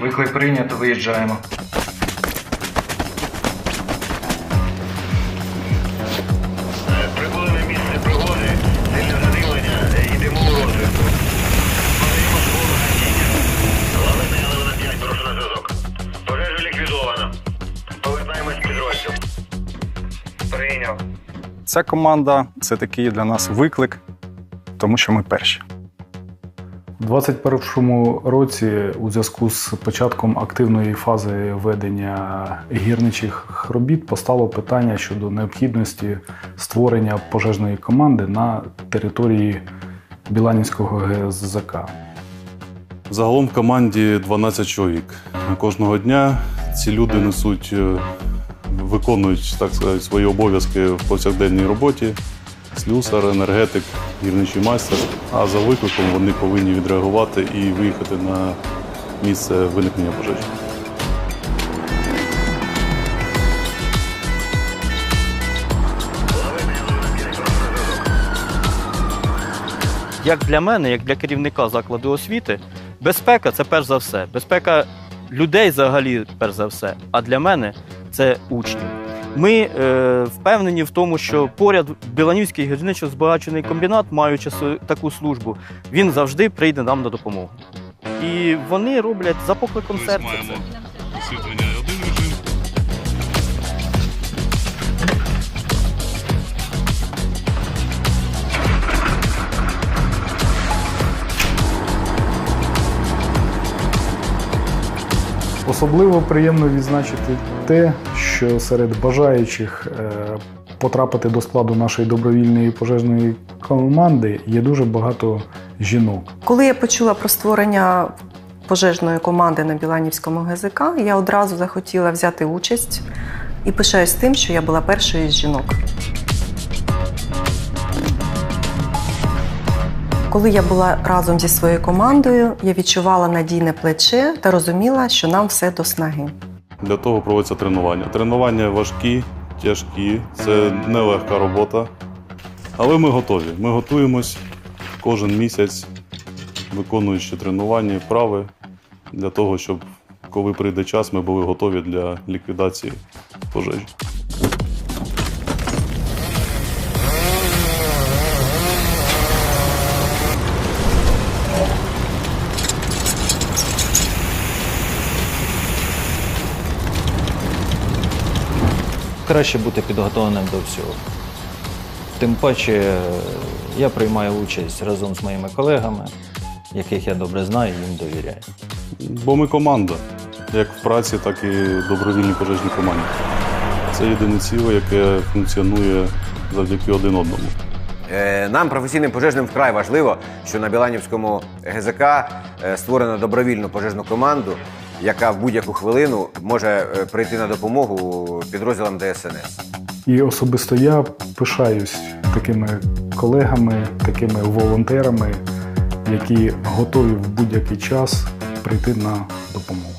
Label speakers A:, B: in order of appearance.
A: Виклик прийнято, виїжджаємо.
B: Прибули на місце пригоди, сильне задимлення, йдемо у розвідку. Подаємо свого гасіння. Лавина Галина 5, прошу на зв'язок. Пожежа ліквідована. Повертаємось підрозділ. Прийняв.
C: Ця команда це такий для нас виклик, тому що ми перші. У 2021 році, у зв'язку з початком активної фази ведення гірничих робіт, постало питання щодо необхідності створення пожежної команди на території Біланівського ГЗК.
D: Загалом в команді 12 чоловік. Кожного дня ці люди несуть, е, виконують так сказати, свої обов'язки в повсякденній роботі. Слюсар, енергетик, гірничий майстер. А за викликом вони повинні відреагувати і виїхати на місце виникнення пожежі.
E: як для мене, як для керівника закладу освіти, безпека це перш за все. Безпека людей взагалі перш за все. А для мене це учні. Ми е, впевнені в тому, що поряд Біланівський гірничо-збагачений комбінат, маючи таку службу, він завжди прийде нам на допомогу. І вони роблять за покликом серця. Це.
C: Особливо приємно відзначити те, що серед бажаючих е, потрапити до складу нашої добровільної пожежної команди є дуже багато жінок.
F: Коли я почула про створення пожежної команди на Біланівському ГЗК, я одразу захотіла взяти участь і пишаюсь тим, що я була першою з жінок. Коли я була разом зі своєю командою, я відчувала надійне плече та розуміла, що нам все до снаги.
D: Для того проводяться тренування. Тренування важкі, тяжкі, це нелегка робота. Але ми готові. Ми готуємось кожен місяць, виконуючи тренування, вправи для того, щоб коли прийде час, ми були готові для ліквідації пожежі.
G: Краще бути підготовленим до всього. Тим паче я приймаю участь разом з моїми колегами, яких я добре знаю і їм довіряю.
D: Бо ми команда, як в праці, так і в добровільній пожежній команді. Це єдине ціле, яке функціонує завдяки один одному.
H: Е, Нам, професійним пожежним, вкрай важливо, що на Біланівському ГЗК е, створено добровільну пожежну команду, яка в будь-яку хвилину може е, прийти на допомогу підрозділам ДСНС.
C: І особисто я пишаюсь такими колегами, такими волонтерами, які готові в будь-який час прийти на допомогу.